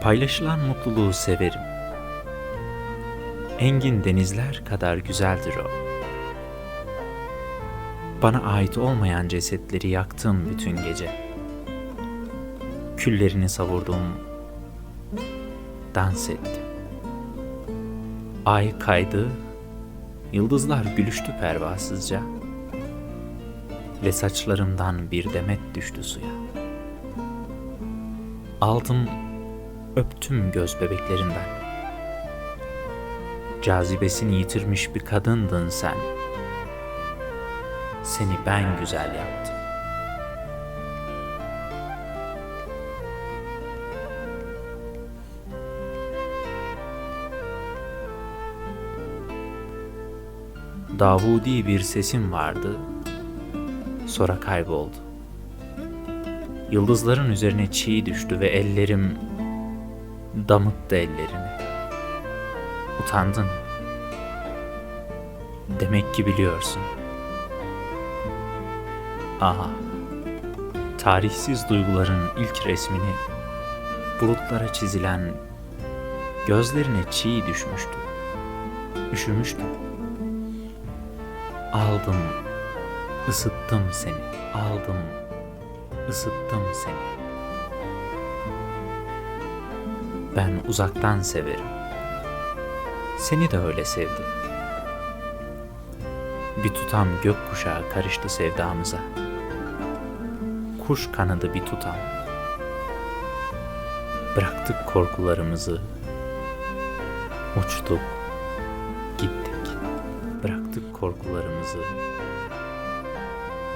Paylaşılan mutluluğu severim. Engin denizler kadar güzeldir o. Bana ait olmayan cesetleri yaktım bütün gece. Küllerini savurdum, dans ettim. Ay kaydı, yıldızlar gülüştü pervasızca ve saçlarımdan bir demet düştü suya. Aldım, öptüm göz bebeklerinden. Cazibesini yitirmiş bir kadındın sen. Seni ben güzel yaptım. Davudi bir sesim vardı, sonra kayboldu. Yıldızların üzerine çiğ düştü ve ellerim damıttı ellerini. Utandın. Demek ki biliyorsun. Aha, tarihsiz duyguların ilk resmini bulutlara çizilen gözlerine çiğ düşmüştü. Üşümüştü. Aldım, ısıttım seni, aldım, ısıttım seni. Ben uzaktan severim. Seni de öyle sevdim. Bir tutam gökkuşağı karıştı sevdamıza. Kuş kanadı bir tutam. Bıraktık korkularımızı. Uçtuk, gittik. Bıraktık korkularımızı.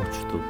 Uçtuk,